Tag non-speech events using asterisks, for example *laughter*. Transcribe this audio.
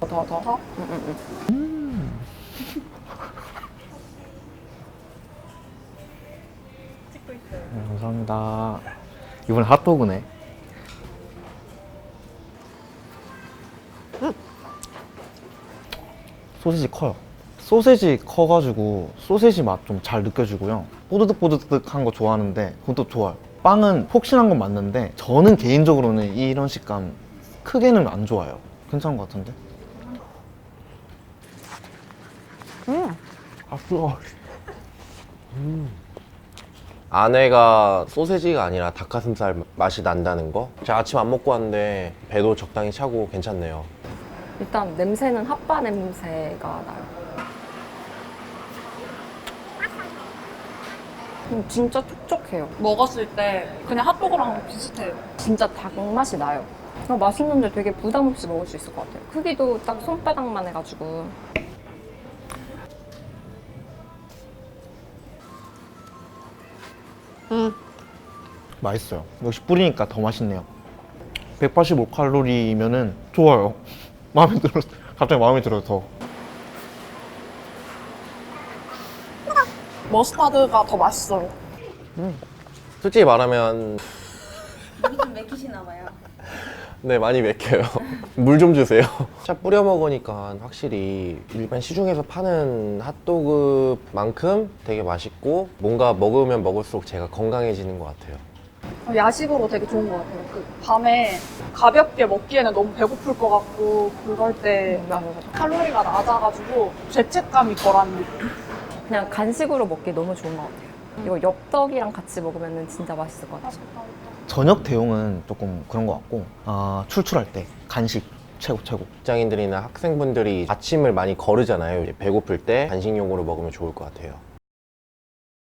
더, 더. 더? 응, 응, 응. 찍고 있어요. 네, 감사합니다. 이번에 핫도그네. 소시지 커요. 소세지 커가지고 소세지 맛 좀 잘 느껴지고요. 뽀드득뽀드득한 거 좋아하는데 그것도 좋아요. 빵은 폭신한 건 맞는데 저는 개인적으로는 이런 식감 크게는 안 좋아요. 괜찮은 것 같은데? 음, 아 뜨거. 아내가 소세지가 아니라 닭가슴살 맛이 난다는 거? 제가 아침 안 먹고 왔는데 배도 적당히 차고 괜찮네요. 일단 냄새는 핫바 냄새가 나요. 음, 진짜 촉촉해요. 먹었을 때 그냥 핫도그랑 비슷해요. 진짜 닭 맛이 나요. 어, 맛있는데 되게 부담 없이 먹을 수 있을 것 같아요. 크기도 딱 손바닥만 해가지고. 맛있어요. 역시 뿌리니까 더 맛있네요. 185칼로리면은 좋아요. *laughs* 마음에 들어. 갑자기 마음에 들어요, 더. 머스타드가 더 맛있어요. 솔직히 말하면 좀 맥히시나 봐요. *laughs* 네 많이 맥혀요. *laughs* 물 좀 주세요. 차 뿌려 먹으니까 확실히 일반 시중에서 파는 핫도그만큼 되게 맛있고 뭔가 먹으면 먹을수록 제가 건강해지는 것 같아요. 야식으로 되게 좋은 것 같아요. 그 밤에 가볍게 먹기에는 너무 배고플 것 같고 그럴 때 음, 맞아, 맞아. 칼로리가 낮아가지고 죄책감이 덜한 느낌. 그냥 간식으로 먹기 너무 좋은 것 같아요. 이거 엽떡이랑 같이 먹으면 진짜 맛있을 것 같아요. 저녁 대용은 조금 그런 것 같고, 아, 출출할 때 간식 최고 최고. 직장인들이나 학생분들이 아침을 많이 거르잖아요. 이제 배고플 때 간식용으로 먹으면 좋을 것 같아요.